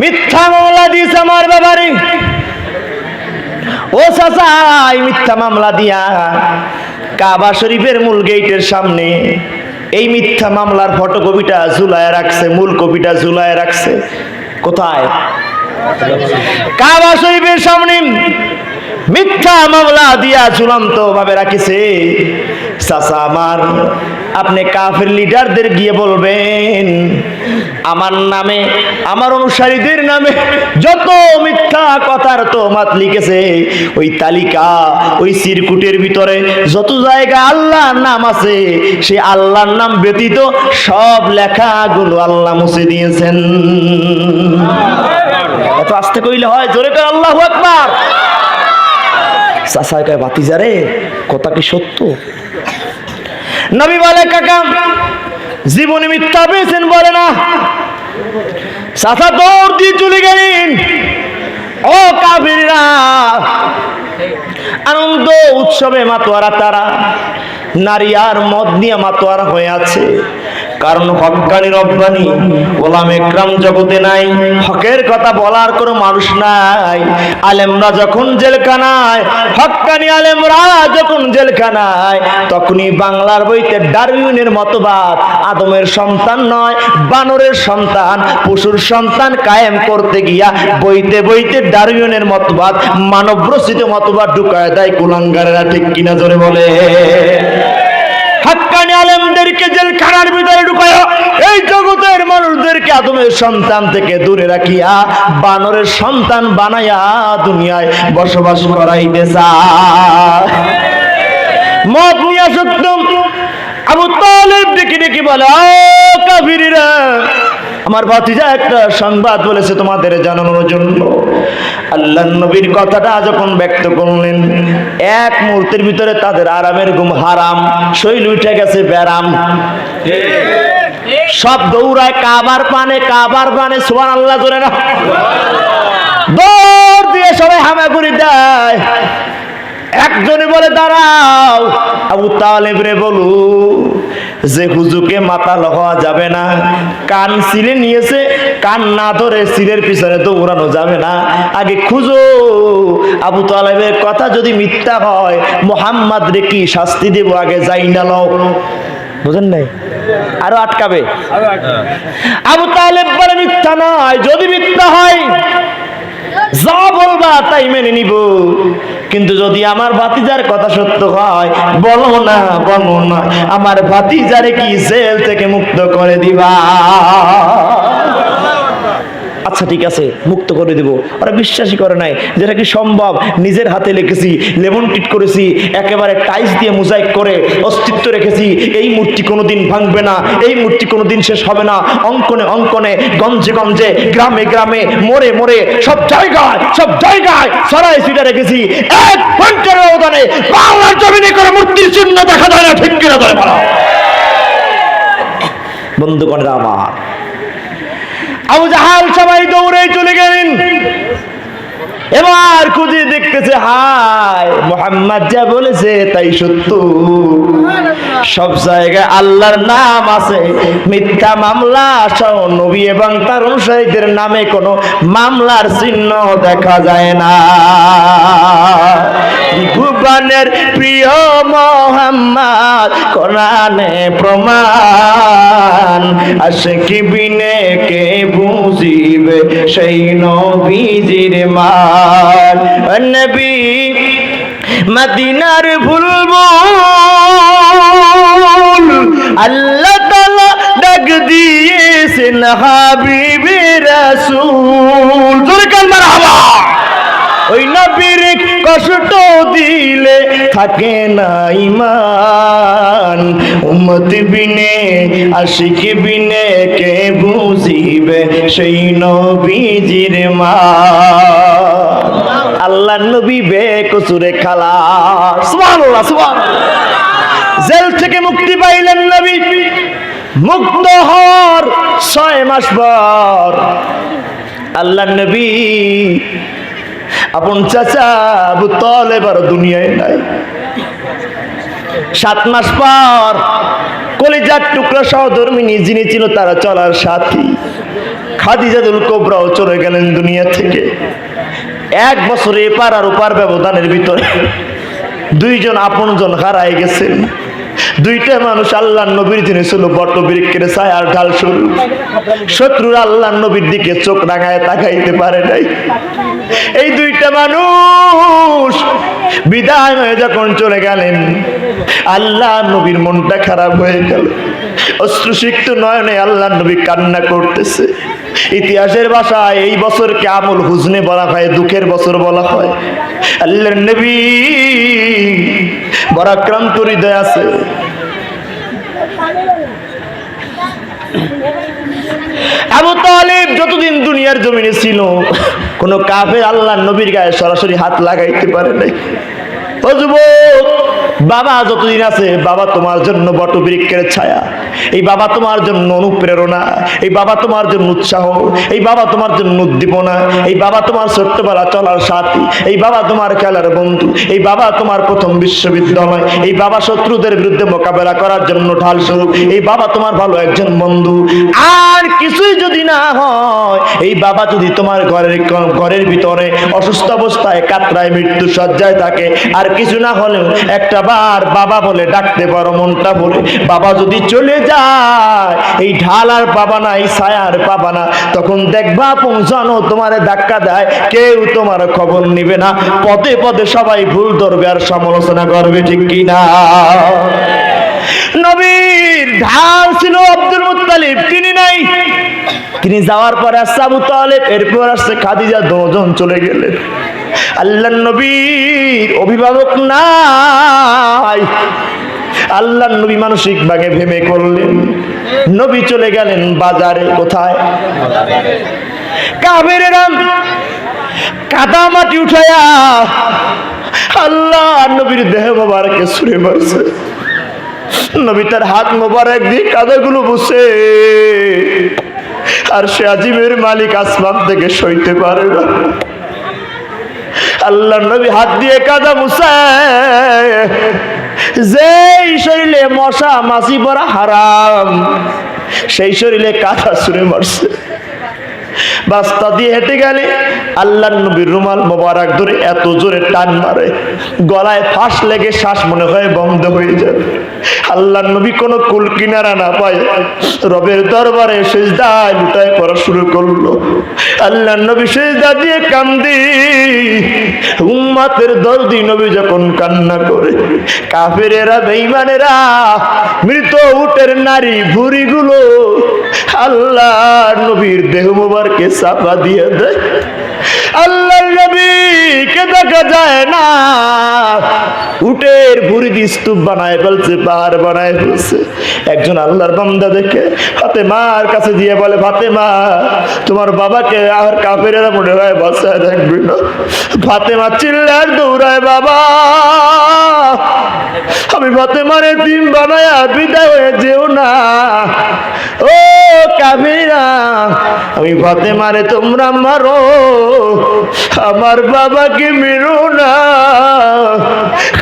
মিথ্যা মামলা দিয়েছে আমার ব্যাপারে। ও চাচাই মিথ্যা মামলা দিয়া কাবা শরীফের মূল গেটের সামনে এই মিথ্যা মামলার ফটোকপিটা ঝুলায় রাখছে, মূল কপিটা ঝুলায় রাখছে। কোথায়? কাবা শরীফের সামনে মিথ্যা মামলা দিয়া ঝুলন্ত ভাবে রাখিছে। চাচা, আমার আপনি কাফের লিডারদের গিয়ে বলবেন, আমার নামে, আমার অনুসারীদের নামে যত মিথ্যা কথার তো মাত লিখেছে, ওই তালিকা, ওই সিরকুটের ভিতরে যত জায়গা আল্লাহর নাম আছে সেই আল্লাহর নাম ব্যতীত সব লেখাগুলো আল্লাহ মুছে দিয়েছেন। এত আস্তে কইলে হয়, জোরে করে আল্লাহ একবার চাষায় কয় বাতিজারে কথা কি সত্য? নবী বলে, কাকা, জীবনে মিথ্যা পেয়েছেন বলে না। চাষা দৌড় দিয়ে চলে গেলেন। ও কাবিরা আনন্দ উৎসবে মাতোয়ারা তারা, নারী আর মদ নিয়ে মাতোয়ারা হয়ে আছে। কারণ হকানি রব্বানি, গোলাম একরাম জগতে নাই, হকের কথা বলার কোনো মানুষ নাই। আলেমরা যখন জেলখানায় হকানি আলেমরা যখন জেলখানায়, তখনই বাংলার বইতে ডারউইনের মতবাদ, আদমের সন্তান নয়, বানরের সন্তান, পশুর সন্তান কায়েম করতে গিয়া বইতে বইতে ডারউইনের মতবাদ মানব রচিত মতবাদ ঢুকায় দেয় কুলাঙ্গারেরা, ঠিক কিনা জোরে বলে? হাক্কানি আলেমদেরকে জেলখানার ভিতরে ঢুকায় এই জগতের মানুষদেরকে আদমের সন্তান থেকে দূরে রাখিয়া, বানরের সন্তান বানাইয়া দুনিয়ায় বসবাস করাইতে চায়। মত নিয়ে সত্য আবু তালেব দেখি ডেকে বলে "ও কাফিরিরা আমার ভাতিজা একটা সংবাদ বলেছে তোমাদের জানানোর জন্য। আল্লাহ নবীর কথাটা যখন ব্যক্ত করলেন, এক মুহূর্তের ভিতরে তাদের আরামের ঘুম হারাম, শৈল উঠে গেছে ব্যারাম। সব দৌড়ায় কাবার পানে কাবার পানে সোয়ান আল্লাহ করে না দৌড় দিয়ে সবাই হামাগুড়ি দেয়। একজনে বলে, দাঁড়াও। আবু তালেব রে বলু যে হুজুকে মাথা লহা যাবে না কান সিলে নিয়েছে কান না ধরে সিলের পিছনে তো উড়ানো যাবে না। আগে খুঁজো আবু তালেবের কথা যদি মিথ্যা হয় মোহাম্মদ রে কি শাস্তি দেব আগে যাই না লও। বুঝেন নাই? আরও আটকাবে। আবু তালেব বলে মিথ্যা নয় যদি মিথ্যা হয় যা বলবা তাই মেনে নিব। কিন্তু যদি আমার ভাতিজার কথা সত্য হয়, বলো না বলো না, আমার ভাতিজারে কি জেল থেকে মুক্ত করে দিবা? আচ্ছা ঠিক আছে, মুক্ত করে দেব। ওরা বিশ্বাসই করে নাই যেটা কি সম্ভব? নিজের হাতে লিখেছি, লেমন টিট করেছি, একেবারে টাইস দিয়ে মোজাইক করে অস্তিত্ব রেখেছি। এই মূর্তি কোনোদিন ভাঙবে না, এই মূর্তি কোনোদিন শেষ হবে না। অঙ্কনে অঙ্কনে গঞ্জে গঞ্জে গ্রামে গ্রামে, মোড়ে মোড়ে, সব জায়গায় সব জায়গায় সরাই সিটা রেখেছি। এক ঘণ্টার ব্যবধানে বাংলার জমিনে করে মূর্তির চিহ্ন দেখা যায় না, ঠিক কিনা ধরে বন্ধুগণরা আমার আবু জাহাল সবাই দৌড়ে চলে গেলেন। এবার খুঁজে দেখতেছে হায় মোহাম্মদ যা বলেছে তাই সত্য। সব জায়গায় আল্লাহর নাম আছে মিথ্যা মামলা সহ নবী এবং তার অনুসারীদের নামে কোনো মামলার চিহ্ন দেখা যায় না। ভুবনের প্রিয় মোহাম্মদ কোরআনে প্রমাণ আসে কি বিনে কে বুঝিবে সেই নবীজির মান। নবী, মদিনার ভুলব আল্লাহ তালা ডাক দিয়েছেন হাবিবে রাসূল। জোরে কালমার হাওয়া ওই নবীর কষ্ট দিলে থাকে না ইমান। উম্মত বিনে, আশিক বিনে, কে বুঝিবে সেই নবীজির মা আল্লাহ নবী বে কসুরে খালা সুবহানাল্লাহ সুবহানাল্লাহ। জেল থেকে মুক্তি পাইলেন নবী। মুক্ত হওয়ার ছয় মাস পর আল্লাহ নবী আপন চাচা আবু তলেব আর দুনিয়ায় নাই। সাত মাস পর কলিজার টুকরা সহধর্মিনী যিনি ছিল তারা চলার সাথী। খাদিজাদুল কোবরাও চলে গেলেন দুনিয়া থেকে। এক বছরে এপার আর ওপার ব্যবধানের ভিতরে। দুইজন আপনজন হারায় গেছেন। দুইটা মানুষ আল্লাহ নবীর যিনি ছিল বট বৃক্ষের ছায়ার ঢাল শুরু শত্রুর আল্লাহ নবীর দিকে চোখ রাঙায় তাকাইতে পারে নাই। এই দুইটা মানুষ বিদায় হয়ে যখন চলে গেলেন আল্লাহ নবীর মনটা খারাপ হয়ে গেল। অশ্রুসিক্ত নয়নে আল্লাহ নবী কান্না করতেছে। ইতিহাসের ভাষায় এই বছরকে আমল হুজনে বলা হয়, দুঃখের বছর বলা হয়। আল্লাহ নবী বরাক্রান্ত হৃদয় আছে। আবু তালিব যতদিন দুনিয়ার জমিনে ছিল, কোন কাফের আল্লাহ নবীর গায়ে সরাসরি হাত লাগাইতে পারে নাই। বাবা যতদিন আছে, বাবা তোমার জন্য বটবৃক্ষের ছায়া। এই বাবা তোমার জন্য অনুপ্রেরণা, এই বাবা তোমার জন্য উৎসাহ, এই বাবা তোমার জন্য উদ্দীপনা, এই বাবা তোমার ছোট্টবেলা চলার সাথী, এই বাবা তোমার খেলার বন্ধু, এই বাবা তোমার প্রথম বিশ্ববিদ্যালয়, এই বাবা শত্রুদের বিরুদ্ধে মোকাবেলা করার জন্য ঢাল স্বরূপ, এই বাবা তোমার ভালো একজন বন্ধু। আর কিছুই যদি না হয়, এই বাবা যদি তোমার ঘরের ঘরের ভিতরে অসুস্থ অবস্থায় কাতরায় মৃত্যু সজ্জায় থাকে, আর কিছু না হলেও একটা বার বাবা বলে ডাকতে পারো, মনটা ভরে বাবা যদি চলে যায়, এই ঢাল আর পাবা না, এই ছায়ার পাবা না, তখন দেখবা পৌঁছানো তোমার ধাক্কা দেয়, কেউ তোমার খবর নিবে না। পদে পদে সবাই ভুল ধরবে আর সমালোচনা করবে, ঠিক কিনা? নবীর ঢাল ছিল আব্দুল মুত্তালিব, তিনি নাই। তিনি যাওয়ার পরে আসছে আবু তালেব, এরপর আসছে খাদিজা, দুজন চলে গেলেন। আল্লাহ নবীর অভিভাবক নাই। আল্লাহ নবী মানসিক ভাগে ভেবে করলেন, নবী চলে গেলেন বাজারে, কোথায়? কাদা মাটি উঠায়া আল্লাহ নবীর দেহ মোবারকে ছুঁড়ে মারছে। নবী তার হাত মোবারক দিয়ে কাদাগুলো বসে আর সে আজিমের মালিক আসমান থেকে সইতে পারে না। আল্লাহ নবী হাত দিয়ে কাদা মুসায় যেই শরীরে মশা, মাছি পরা হারাম, সেই শরীরে কাদা ছুঁড়ে মারছে। বাস্তা দিয়ে হেঁটে গেলে আল্লাহ নবীর রুমাল মোবারক ধরে এত জোরে টান মারে। গলায় ফাঁস লেগে শ্বাস মনে হয় বন্ধ হয়ে যাবে। আল্লাহ নবী কোনো কুল কিনারা না পায়। রবের দরবারে সেজদায় লুটায় পড়া শুরু করল। আল্লাহ নবী সেজদা দিয়ে কান্দি। উম্মাতের দর্দি নবী যখন কান্না করে, কাফেরেরা, বেঈমানেরা, মৃত উটের নারী ভুরিগুলো আল্লাহ নবীর দেহ মোবারকে চাপা দিয়ে দেয়। আল্লাহ নবীকে দেখা যায় না, উটের ভুরি স্তূপ বানায় ফেলছে, পাহাড় বানায় ফেলছে। একজন আল্লাহর বান্দা দেখে ফাতে মার কাছে দিয়ে বলে ফাতে মা তোমার বাবাকে আর কাপেরা মনে হয় বাসায় রাখবি না। ফাতেমা চিল্লার দৌড়ায়, বাবা, আমি ফাতেমারে ডিম বানায় বিদায় হয়ে যেও না। ও কাবিরা আমি ফাতেমারে তোমরা মারো, আমার বাবাকে মেরো না।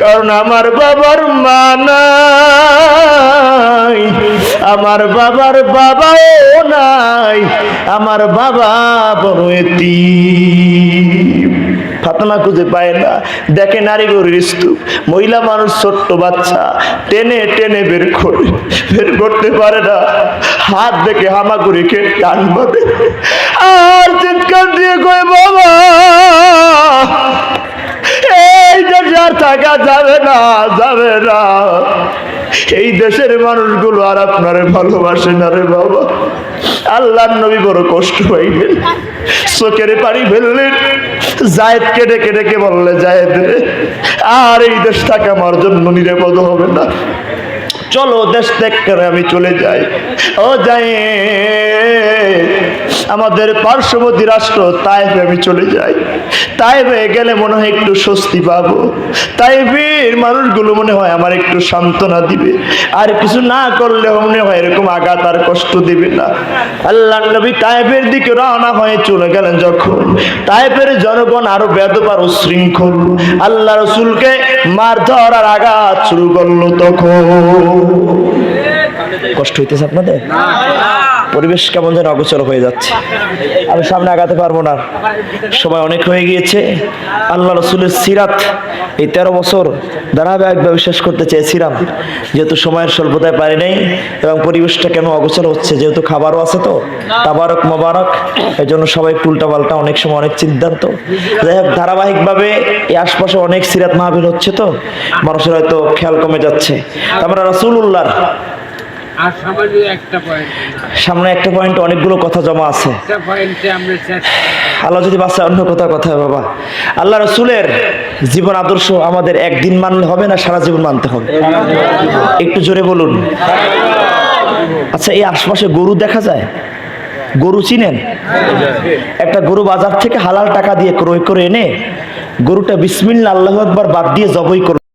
কারণ আমার বাবার মা নাই, আমার বাবার বাবাও নাই, আমার বাবা বড় এতিম। ফাতেমা খুঁজে পায় না, দেখে নারী গরুর স্তূপ। মহিলা মানুষ ছোট্ট বাচ্চা, টেনে টেনে বের করে, বের করতে পারে না। হাত দেখে হামাগুড়ি কে টান বাঁধে আর চিৎকার দিয়ে কয়ে, বাবা আর থাকা যাবে না যাবে না। এই দেশের মানুষগুলো আর আপনারে ভালোবাসে না রে বাবা। আল্লাহ নবী বড় কষ্ট পাইলেন। চোখের পানি ফেললেন। জায়েদকে ডেকে ডেকে বললে, জায়েদ আর এই দেশ থাকা আমার জন্য নিরাপদ হবে না। চলো দেশ ত্যাগ করে আমি চলে যাই। ও যাই আমাদের পার্শ্ববর্তী রাষ্ট্র তাইবে আমি চলে যাই। তাইবে গেলে মনে হয় একটু স্বস্তি পাবো। তাইবের মানুষগুলো মনে হয় আমার একটু সান্ত্বনা দিবে। আর কিছু না করলে মনে হয় এরকম আঘাত আর কষ্ট দিবে না। আল্লাহ নবী তাইবের দিকে রওনা হয়ে চলে গেলেন যখন। তাইবের জনগণ আরও বেদপার উশৃঙ্খল আল্লাহ রসুলকে মারধর আর আঘাত শুরু করল তখন। Señor. কষ্ট হইতেছে আপনাদের? পরিবেশ কেমন যেন অগোচর হয়ে যাচ্ছে। আমি সামনে আগাতে পারব না। সময় অনেক হয়ে গিয়েছে। আল্লাহ রসুলের সিরাত এই তেরো বছর ধারাবাহিকভাবে শেষ করতে চেয়েছিলাম। যেহেতু সময়ের স্বল্পতায় পারি নাই এবং পরিবেশটা কেন অগোচর হচ্ছে, যেহেতু খাবারও আছে তো, তাবারক মোবারক। এই জন্য সবাই একটু উল্টাপাল্টা অনেক সময় অনেক সিদ্ধান্ত। যাই হোক, ধারাবাহিকভাবে এই আশপাশে অনেক সিরাত মাহবিল হচ্ছে তো, মানুষের হয়তো খেয়াল কমে যাচ্ছে। আমরা রসুল্লাহর আর সামান্য একটা পয়েন্ট সামনে একটা পয়েন্ট অনেকগুলো কথা জমা আছে। একটা পয়েন্টে আমরা আল্লাহ যদি বাসে অন্য কথা কথা হয় বাবা। আল্লাহ রসুলের জীবন আদর্শ আমাদের একদিন মানলে হবে না সারা জীবন মানতে হবে। একটু জোরে বলুন। আচ্ছা এই আশপাশে গরু দেখা যায়? গরু চিনেন? একটা গরু বাজার থেকে হালাল টাকা দিয়ে ক্রয় করে এনে গরুটা বিসমিল্লা আল্লাহ একবার বাদ দিয়ে জবই করবে